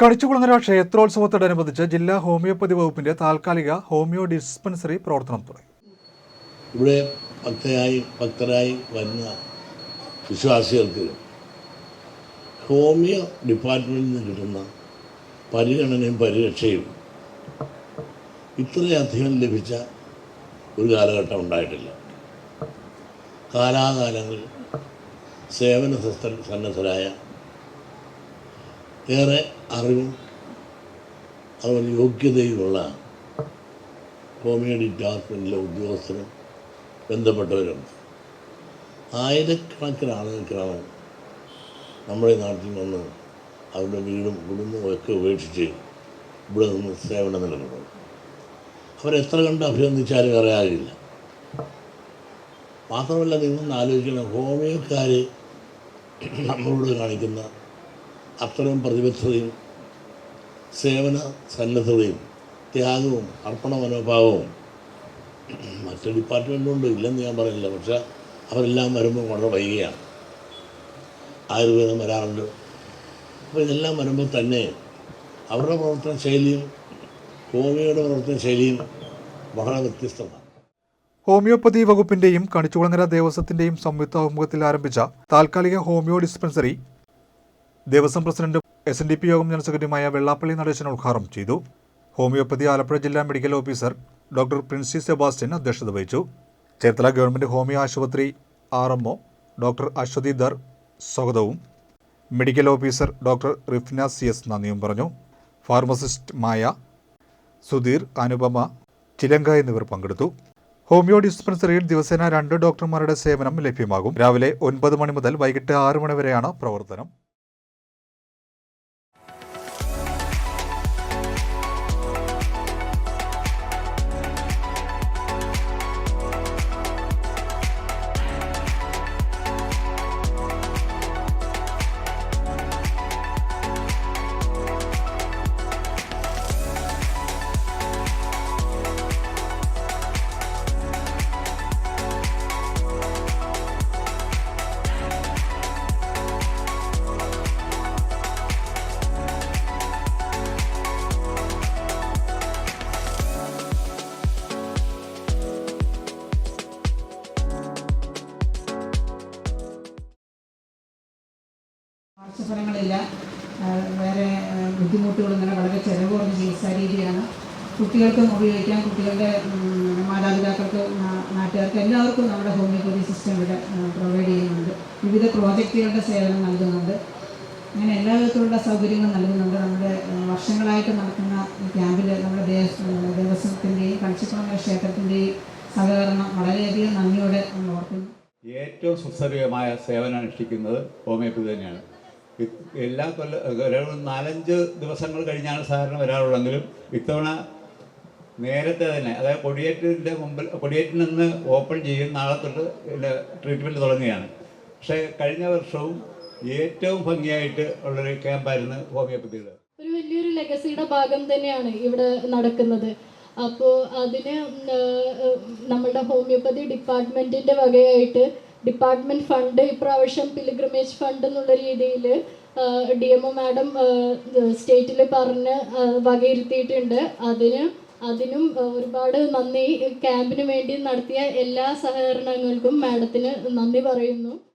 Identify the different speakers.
Speaker 1: കണിച്ചുകുളങ്ങര ക്ഷേത്രോത്സവത്തോടനുബന്ധിച്ച് ജില്ലാ ഹോമിയോപ്പതി വകുപ്പിന്റെ താൽക്കാലിക ഹോമിയോ ഡിസ്പെൻസറി പ്രവർത്തനം തുടങ്ങി.
Speaker 2: ഇവിടെ ഭക്തരായി ഭക്തരായി വരുന്ന വിശ്വാസികൾക്ക് ഹോമിയോ ഡിപ്പാർട്ട്മെന്റിൽ നിന്ന് കിട്ടുന്ന പരിഗണനയും പരിരക്ഷയും ഇത്രയധികം ലഭിച്ച ഒരു കാലഘട്ടം ഉണ്ടായിട്ടില്ല. കാലാകാലങ്ങളിൽ സേവന സന്നദ്ധരായ ഏറെ അറിവും അതുപോലെ യോഗ്യതയുമുള്ള ഹോമിയോ ഡിപ്പാർട്ട്മെന്റിലെ ഉദ്യോഗസ്ഥരും ബന്ധപ്പെട്ടവരുണ്ട്. ആയിരക്കണക്കിന് ആളുകൾക്കാണ് നമ്മുടെ നാട്ടിൽ നിന്ന് അവരുടെ വീടും കുടുംബവും ഒക്കെ ഉപേക്ഷിച്ച് ഇവിടെ നിന്ന് സേവനം നൽകുന്നത്. അവരെത്ര കണ്ട് അഭിനന്ദിച്ചാലും അറിയാറില്ല മാത്രമല്ല നിങ്ങളൊന്ന് ആലോചിക്കണം ഹോമിയോക്കാർ നമ്മളോട് കാണിക്കുന്ന അത്രയും പ്രതിബദ്ധതയും സേവന സന്നദ്ധതയും ത്യാഗവും അർപ്പണ മനോഭാവവും മറ്റ് ഡിപ്പാർട്ട്മെന്റുണ്ട് ഇല്ലെന്ന് ഞാൻ പറയുന്നില്ല പക്ഷേ അവരെല്ലാം വരുമ്പോൾ വളരെ വൈകിയാണ്. ആയുർവേദം വരാറുണ്ട്. അപ്പോൾ ഇതെല്ലാം വരുമ്പോൾ തന്നെ അവരുടെ പ്രവർത്തന ശൈലിയും ഹോമിയോയുടെ പ്രവർത്തന ശൈലിയും വളരെ വ്യത്യസ്തമാണ്.
Speaker 1: ഹോമിയോപ്പതി വകുപ്പിന്റെയും കണിച്ചുകുളങ്ങര ദേവസ്വത്തിന്റെയും സംയുക്ത ആഭിമുഖ്യത്തിൽ ആരംഭിച്ച താൽക്കാലിക homeo dispensary Devaswom president S N D P Yogam general സെക്രട്ടറിയുമായ വെള്ളാപ്പള്ളി നടേശൻ ഉദ്ഘാടനം ചെയ്തു. ഹോമിയോപ്പതി ആലപ്പുഴ ജില്ലാ medical officer doctor Princy Sebastian അധ്യക്ഷത വഹിച്ചു. ചേർത്തല ഗവൺമെന്റ് ഹോമിയോ ആശുപത്രി R M O doctor Aswathy there സ്വാഗതവും. Medical officer doctor Rifna C S നന്ദിയും പറഞ്ഞു. ഫാർമസിസ്റ്റ് മായ സുധീർ അനുപമ ചിലങ്ക എന്നിവർ പങ്കെടുത്തു. ഹോമിയോ ഡിസ്പെൻസറിയിൽ ദിവസേന രണ്ട് ഡോക്ടർമാരുടെ സേവനം ലഭ്യമാകും. രാവിലെ ഒൻപത് മണി മുതൽ വൈകിട്ട് ആറ് മണി വരെയാണ് പ്രവർത്തനം.
Speaker 3: പാർശ്വഫലങ്ങളില്ല വേറെ ബുദ്ധിമുട്ടുകൾ ഇങ്ങനെ വളരെ ചെലവ് കുറഞ്ഞ ചികിത്സാ രീതിയാണ്. കുട്ടികൾക്കും ഉപയോഗിക്കാം. കുട്ടികളുടെ മാതാപിതാക്കൾക്ക് നാട്ടുകാർക്ക് എല്ലാവർക്കും നമ്മുടെ ഹോമിയോപ്പതി സിസ്റ്റം ഇവിടെ പ്രൊവൈഡ് ചെയ്യുന്നുണ്ട്. വിവിധ പ്രോജക്റ്റുകളുടെ സേവനം നൽകുന്നുണ്ട്. അങ്ങനെ എല്ലാ വിധത്തിലുള്ള സൗകര്യങ്ങളും നൽകുന്നുണ്ട്. നമ്മുടെ വർഷങ്ങളായിട്ട് നടക്കുന്ന ക്യാമ്പിൽ നമ്മുടെ ദേവ- ദേവസ്വത്തിന്റെയും കണിച്ചിക്കുളങ്ങര ക്ഷേത്രത്തിന്റെയും സഹകരണം വളരെയധികം നന്ദിയോടെ ഓർക്കുന്നു.
Speaker 4: ഏറ്റവും സുസ്ഥിരമായ സേവനം അനുഷ്ഠിക്കുന്നത് ഹോമിയോപ്പതി തന്നെയാണ്. എല്ലാ കൊല്ലം നാലഞ്ച് ദിവസങ്ങൾ കഴിഞ്ഞാണ് സാധാരണ വരാറുള്ളെങ്കിലും ഇത്തവണ നേരത്തെ തന്നെ അതായത് കൊടിയേറ്റിന്റെ മുമ്പിൽ കൊടിയേറ്റിൽ നിന്ന് ഓപ്പൺ ചെയ്യും നാളെ തൊട്ട് ട്രീറ്റ്മെന്റ് തുടങ്ങുകയാണ്. പക്ഷേ കഴിഞ്ഞ വർഷവും ഏറ്റവും ഭംഗിയായിട്ട് ഉള്ളൊരു ക്യാമ്പായിരുന്നു ഹോമിയോപ്പതിയുടെ.
Speaker 5: ഒരു വലിയൊരു ലെഗസിയുടെ ഭാഗം തന്നെയാണ് ഇവിടെ നടക്കുന്നത്. അപ്പോൾ അതിന് നമ്മളുടെ ഹോമിയോപ്പതി ഡിപ്പാർട്ട്മെന്റിന്റെ വകയായിട്ട് ഡിപ്പാർട്ട്മെന്റ് ഫണ്ട് ഇപ്രാവശ്യം പിലിഗ്രമേജ് ഫണ്ട് എന്നുള്ള രീതിയിൽ ഡി എം ഒ മാഡം സ്റ്റേറ്റിൽ പറഞ്ഞ് വകയിരുത്തിയിട്ടുണ്ട്. അതിന് അതിനും ഒരുപാട് നന്ദി. ക്യാമ്പിന് വേണ്ടി നടത്തിയ എല്ലാ സഹകരണങ്ങൾക്കും മാഡത്തിന് നന്ദി പറയുന്നു.